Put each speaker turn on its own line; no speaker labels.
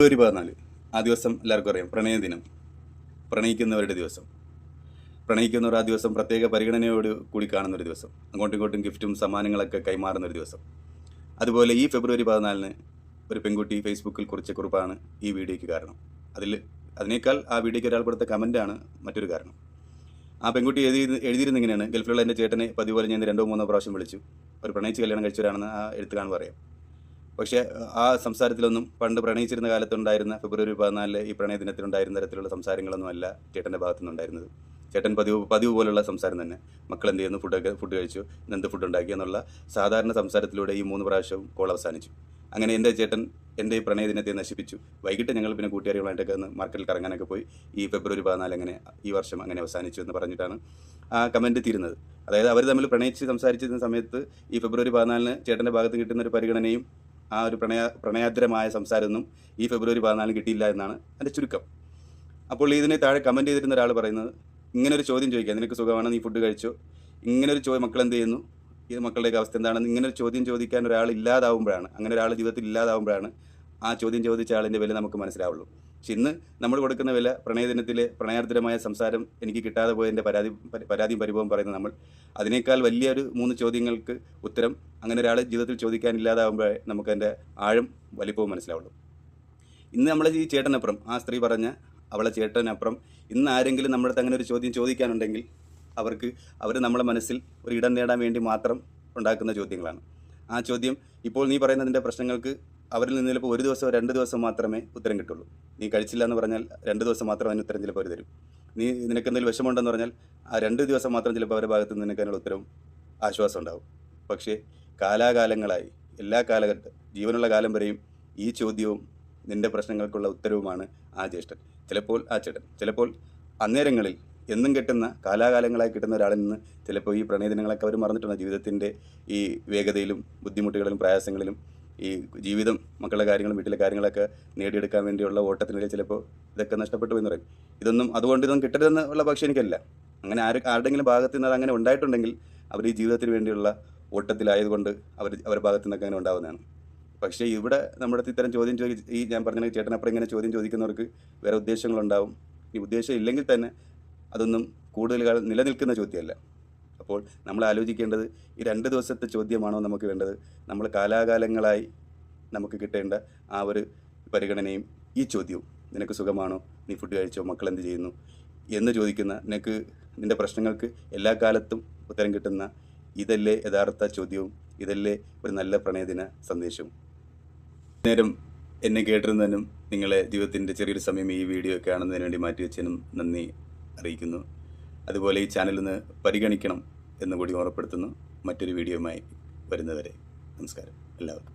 ഫെബ്രുവരി പതിനാല്. ആ ദിവസം എല്ലാവർക്കും അറിയാം. പ്രണയ ദിനം. പ്രണയിക്കുന്നവരുടെ ദിവസം. പ്രണയിക്കുന്നവർ ആ ദിവസം പ്രത്യേക പരിഗണനയോട് കൂടി കാണുന്ന ഒരു ദിവസം. അങ്ങോട്ടും ഇങ്ങോട്ടും ഗിഫ്റ്റും സമ്മാനങ്ങളൊക്കെ കൈമാറുന്ന ഒരു ദിവസം. അതുപോലെ ഈ ഫെബ്രുവരി പതിനാലിന് ഒരു പെൺകുട്ടി ഫേസ്ബുക്കിൽ കുറിച്ച കുറിപ്പാണ് ഈ വീഡിയോയ്ക്ക് കാരണം. അതിൽ അതിനേക്കാൾ ആ വീഡിയോയ്ക്ക് ഒരാൾ കൊടുത്ത കമന്റാണ് മറ്റൊരു കാരണം. ആ പെൺകുട്ടി എഴുതി എഴുതിയിരുന്ന ഇങ്ങനെയാണ് ഗൾഫിലുള്ള എന്റെ ചേട്ടനെ പതിവ് പോലെ ഞാൻ രണ്ടോ മൂന്നോ പ്രാവശ്യം വിളിച്ചു. ഒരു പ്രണയിച്ച് കല്യാണം കഴിച്ചവരാണെന്ന് ആ എഴുത്തുകാണ് അറിയാം പക്ഷേ ആ സംസാരത്തിലൊന്നും പണ്ട് പ്രണയിച്ചിരുന്ന കാലത്തുണ്ടായിരുന്ന ഫെബ്രുവരി പതിനാലിൽ ഈ പ്രണയ ദിനത്തിലുണ്ടായിരുന്ന തരത്തിലുള്ള സംസാരങ്ങളൊന്നും അല്ല ചേട്ടന്റെ ഭാഗത്തുനിന്നുണ്ടായിരുന്നത്. ചേട്ടൻ പതിവ് പതിവ് പോലുള്ള സംസാരം തന്നെ. മക്കൾ എന്ത് ചെയ്യുന്നു? ഫുഡൊക്കെ ഫുഡ് കഴിച്ചു. എന്ത് ഫുഡ് ഉണ്ടാക്കി എന്നുള്ള സാധാരണ സംസാരത്തിലൂടെ ഈ മൂന്ന് പ്രാവശ്യവും കോൾ അവസാനിച്ചു. അങ്ങനെ എന്റെ ചേട്ടൻ എന്റെ ഈ പ്രണയ ദിനത്തെ നശിപ്പിച്ചു. വൈകിട്ട് ഞങ്ങൾ പിന്നെ കൂട്ടുകാരികളായിട്ടൊക്കെ ഒന്ന് മാർക്കറ്റിൽ കറങ്ങാനൊക്കെ പോയി ഈ ഫെബ്രുവരി പതിനാല് അങ്ങനെ ഈ വർഷം അങ്ങനെ അവസാനിച്ചു എന്ന് പറഞ്ഞിട്ടാണ് ആ കമന്റ് തീരുന്നത്. അതായത് അവർ തമ്മിൽ പ്രണയിച്ച് സംസാരിച്ചിരുന്ന സമയത്ത് ഈ ഫെബ്രുവരി പതിനാലിന് ചേട്ടന്റെ ഭാഗത്ത് കിട്ടുന്ന ഒരു പരിഗണനയും ആ ഒരു പ്രണയ പ്രണയാദ്രമായ സംസാരമൊന്നും ഈ ഫെബ്രുവരി പതിനാലിന് കിട്ടിയില്ല എന്നാണ് എന്റെ ചുരുക്കം. അപ്പോൾ ഇതിനെ താഴെ കമന്റ് ചെയ്തിരുന്ന ഒരാൾ പറയുന്നത് ഇങ്ങനെ ഒരു ചോദ്യം ചോദിക്കുക നിനക്ക് സുഖമാണ്? നീ ഫുഡ് കഴിച്ചോ? ഇങ്ങനെ ഒരു ചോദ്യം മക്കൾ എന്ത് ചെയ്യുന്നു ഈ മക്കളുടെയൊക്കെ അവസ്ഥ എന്താണെന്ന് ഇങ്ങനെ ഒരു ചോദ്യം ചോദിക്കാൻ ഒരാൾ ഇല്ലാതാവുമ്പോഴാണ് അങ്ങനെ ഒരാൾ ജീവിതത്തിൽ ഇല്ലാതാവുമ്പോഴാണ് ആ ചോദ്യം ചോദിച്ച ആളിന്റെ വില നമുക്ക് മനസ്സിലാവുള്ളൂ. പക്ഷെ ഇന്ന് നമ്മൾ കൊടുക്കുന്ന വില പ്രണയദിനത്തിലെ പ്രണയാർദ്രമായ സംസാരം എനിക്ക് കിട്ടാതെ പോയതിന്റെ പരാതി പരാതിയും പരിഭവം പറയുന്ന നമ്മൾ. അതിനേക്കാൾ വലിയൊരു മൂന്ന് ചോദ്യങ്ങൾക്ക് ഉത്തരം അങ്ങനെ ഒരാൾ ജീവിതത്തിൽ ചോദിക്കാൻ നമുക്കതിന്റെ ആഴം വലിപ്പവും മനസ്സിലാവുള്ളൂ. ഇന്ന് നമ്മൾ ഈ ചേട്ടനപ്പുറം ആ സ്ത്രീ പറഞ്ഞ അവളെ ചേട്ടനപ്പുറം ഇന്ന് ആരെങ്കിലും നമ്മുടെ അങ്ങനെ ഒരു ചോദ്യം ചോദിക്കാനുണ്ടെങ്കിൽ അവർക്ക് അവർ നമ്മുടെ മനസ്സിൽ ഒരു ഇടം നേടാൻ വേണ്ടി മാത്രം ഉണ്ടാക്കുന്ന ചോദ്യങ്ങളാണ്. ആ ചോദ്യം ഇപ്പോൾ നീ പറയുന്നതിന്റെ പ്രശ്നങ്ങൾക്ക് അവരിൽ നിന്ന് ചിലപ്പോൾ ഒരു ദിവസം രണ്ട് ദിവസം മാത്രമേ ഉത്തരം കിട്ടുള്ളൂ. നീ കഴിച്ചില്ല എന്ന് പറഞ്ഞാൽ രണ്ട് ദിവസം മാത്രം അതിന് ഉത്തരം ചിലപ്പോൾ അവർ തരും. നീ നിനക്ക് എന്തെങ്കിലും വിഷമമുണ്ടെന്ന് പറഞ്ഞാൽ ആ രണ്ട് ദിവസം മാത്രം ചിലപ്പോൾ അവരുടെ ഭാഗത്ത് നിനക്ക് അതിനുള്ള ഉത്തരവും ആശ്വാസം ഉണ്ടാവും. പക്ഷേ കാലാകാലങ്ങളായി എല്ലാ കാലഘട്ട ജീവനുള്ള കാലം വരെയും ഈ ചോദ്യവും നിന്റെ പ്രശ്നങ്ങൾക്കുള്ള ഉത്തരവുമാണ് ആ ജ്യേഷ്ഠൻ. ചിലപ്പോൾ ആ ചേട്ടൻ ചിലപ്പോൾ അന്നേരങ്ങളിൽ എന്നും കിട്ടുന്ന കാലാകാലങ്ങളായി കിട്ടുന്ന ഒരാളിൽ നിന്ന് ചിലപ്പോൾ ഈ പ്രണയദിനങ്ങളൊക്കെ അവർ മറന്നിട്ടുണ്ട്. ജീവിതത്തിന്റെ ഈ വേഗതയിലും ബുദ്ധിമുട്ടുകളിലും പ്രയാസങ്ങളിലും ഈ ജീവിതം മക്കളുടെ കാര്യങ്ങളും വീട്ടിലെ കാര്യങ്ങളൊക്കെ നേടിയെടുക്കാൻ വേണ്ടിയുള്ള ഓട്ടത്തിനിടയിൽ ചിലപ്പോൾ ഇതൊക്കെ നഷ്ടപ്പെട്ടു എന്ന് പറയും. ഇതൊന്നും അതുകൊണ്ട് ഇതൊന്നും കിട്ടരുതെന്ന് ഉള്ള പക്ഷേ എനിക്കല്ല. അങ്ങനെ ആര് ആരുടെങ്കിലും ഭാഗത്തു നിന്ന് അങ്ങനെ ഉണ്ടായിട്ടുണ്ടെങ്കിൽ അവർ ഈ ജീവിതത്തിന് വേണ്ടിയുള്ള ഓട്ടത്തിലായതുകൊണ്ട് അവർ അവരുടെ ഭാഗത്തു നിന്നൊക്കെ അങ്ങനെ ഉണ്ടാവുന്നതാണ്. പക്ഷേ ഇവിടെ നമ്മുടെ ഇത്തരം ചോദ്യം ചോദി ഈ ഞാൻ പറഞ്ഞ ചേട്ടനപ്പുറം ഇങ്ങനെ ചോദ്യം ചോദിക്കുന്നവർക്ക് വേറെ ഉദ്ദേശങ്ങളുണ്ടാവും. ഈ ഉദ്ദേശം ഇല്ലെങ്കിൽ തന്നെ അതൊന്നും കൂടുതൽ നിലനിൽക്കുന്ന ചോദ്യമല്ല. അപ്പോൾ നമ്മൾ ആലോചിക്കേണ്ടത് ഈ രണ്ട് ദിവസത്തെ ചോദ്യമാണോ നമുക്ക് വേണ്ടത്? നമ്മൾ കാലാകാലങ്ങളായി നമുക്ക് കിട്ടേണ്ട ആ ഒരു പരിഗണനയും ഈ ചോദ്യവും. നിനക്ക് സുഖമാണോ? നീ ഫുഡ് കഴിച്ചോ? മക്കൾ എന്ത് ചെയ്യുന്നു? എന്ന് ചോദിക്കുന്ന നിനക്ക് നിന്റെ പ്രശ്നങ്ങൾക്ക് എല്ലാ കാലത്തും ഉത്തരം കിട്ടുന്ന ഇതല്ലേ യഥാർത്ഥ ചോദ്യവും? ഇതല്ലേ ഒരു നല്ല പ്രണയദിന സന്ദേശവും? നേരം എന്നെ കേട്ടിരുന്നതിനും നിങ്ങളെ ജീവിതത്തിന്റെ ചെറിയൊരു സമയം ഈ വീഡിയോ കാണുന്നതിന് വേണ്ടി മാറ്റിവെച്ചതിനും നന്ദി അറിയിക്കുന്നു. അതുപോലെ ഈ ചാനലിൽ നിന്ന് പരിഗണിക്കണം. എന്നുകൂടി ഓർമ്മപ്പെടുത്തുന്നു. മറ്റൊരു വീഡിയോയുമായി വരുന്നവരെ നമസ്കാരം. എല്ലാവർക്കും.